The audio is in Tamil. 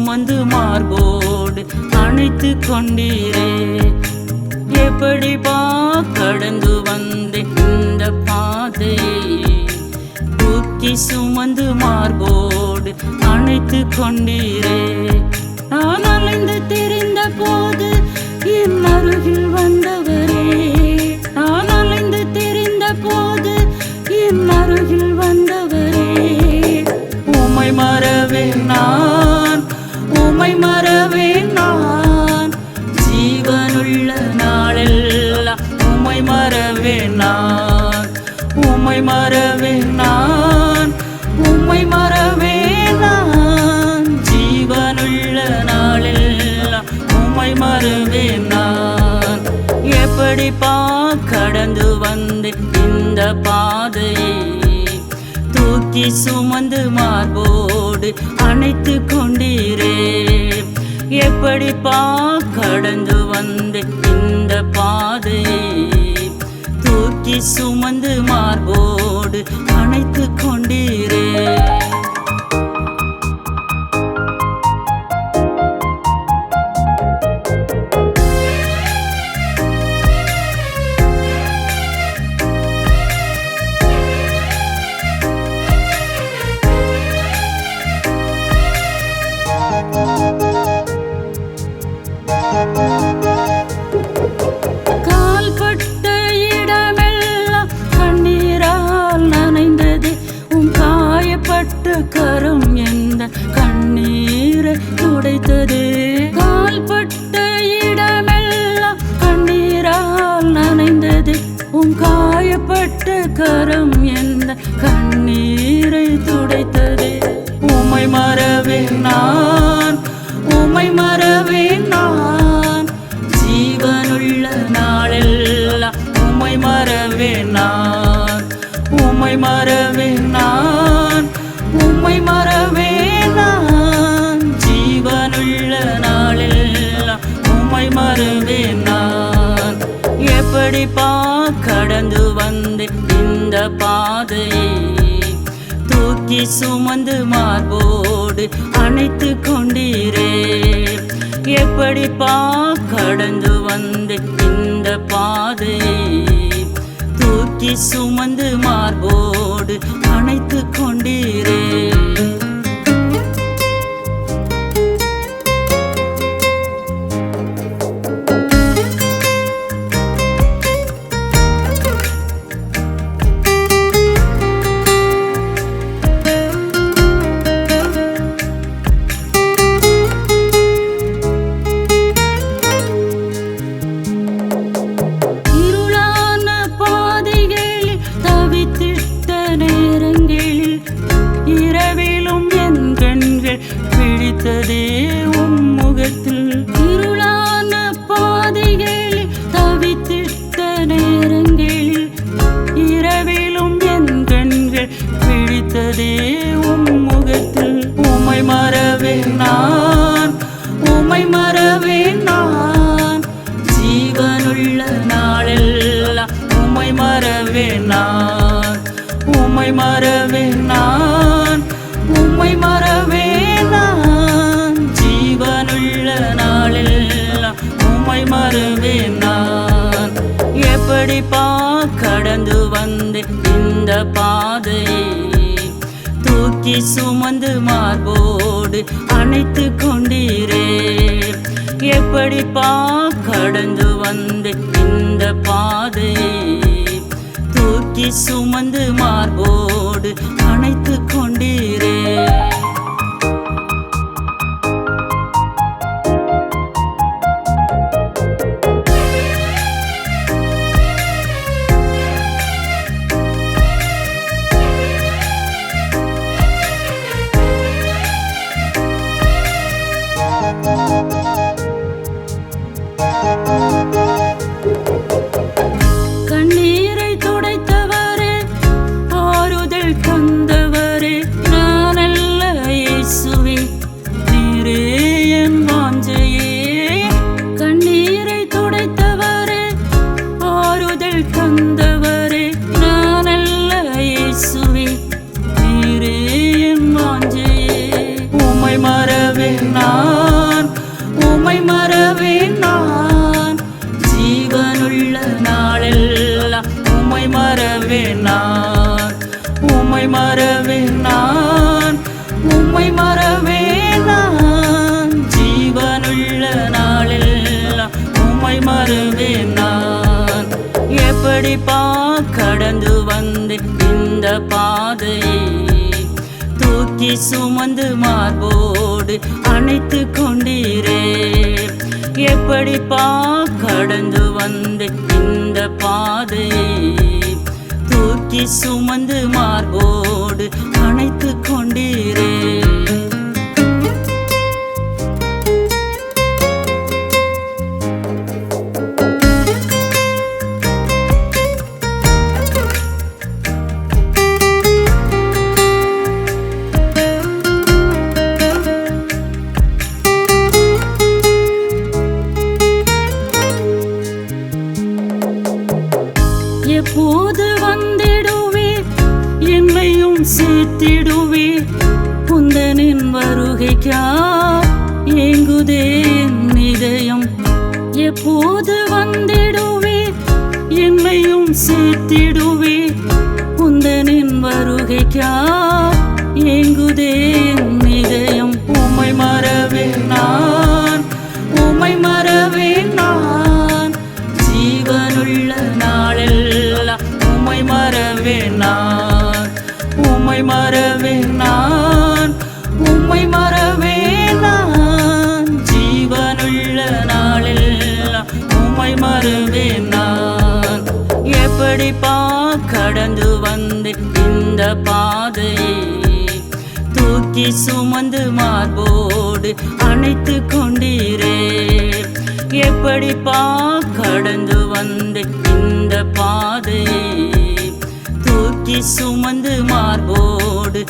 சுமந்து மார்போடு அணைத்து கொண்டீரே. எப்படி பா கடந்து வந்தேன் இந்த பாதையை தூக்கி சுமந்து மார்போடு அணைத்து கொண்டீரே. உம்மை மறவே நான். உம்மை மறவே நான். ஜீவனுள்ள நாளெல்லாம் உம்மை மறவே நான். எப்படி பா கடந்து வந்து இந்த பாதையை? தூக்கி சுமந்து மார்போடு அணைத்து கொண்டீரே. எப்படி பா கடந்து வந்து இந்த பாதையை? சுமந்து மார்போடு அணைத்து கொண்டீரே. உமை மறவே நான் உமை மறவே நான். ஜீவனுள்ள நாளெல்லாம் உமை மறவே நான் உமை மறவே நான் உமை மறவே நான். ஜீவனுள்ள நாளெல்லாம் உமை மறவே நான். எப்படி பா கடந்து வந்தேன் இந்த பாதையை? தூக்கி சுமந்து மார்போடு அணைத்து கொண்டீரே. எப்படி பா கடந்து வந்து இந்த பாதை? தூக்கி சுமந்து மார்போடு அணைத்து கொண்டீரே. தூக்கி சுமந்து மார்போடு அணைத்து கொண்டீரே. எப்படி பா கடந்து வந்து இந்த பாதை? தூக்கி சுமந்து மார்போடு உம்மை மறவே நான் உம்மை மறவே நான். ஜீவனுள்ள நாளெல்லாம் உம்மை மறவே நான். எப்படி பா கடந்து வந்து இந்த பாதையை? தூக்கி சுமந்து மார்போடு அணைத்து கொண்டீரே. எப்படி பா கடந்து வந்து இந்த பாதையை? தூக்கி சுமந்து மார்போடு அணைத்து கொண்டீரே என்னையும் சேர்த்திடுவே குந்தனின் வருகைக்கா ஏங்குதேன் இதயம். எப்போது வந்திடுவே என்னையும் சேர்த்திடுவே குந்தனின் வருகைக்கா ஏங்குதேன் இதயம். உமை மறவே நான் உமை மறவே நான். ஜீவனுள்ள நாளெல்லாம் உமை மறவே நான். உம்மை மறவே நான் உம்மை மறவே நான். ஜீவனுள்ள நாளெல்லாம் உம்மை மறவே நான். எப்படிப்பா கடந்து வந்து இந்த பாதையை? தூக்கி சுமந்து மார்போடு அணைத்து கொண்டீரே. எப்படிப்பா கடந்து வந்து இந்த பாதையை? சுமந்து மார்போடு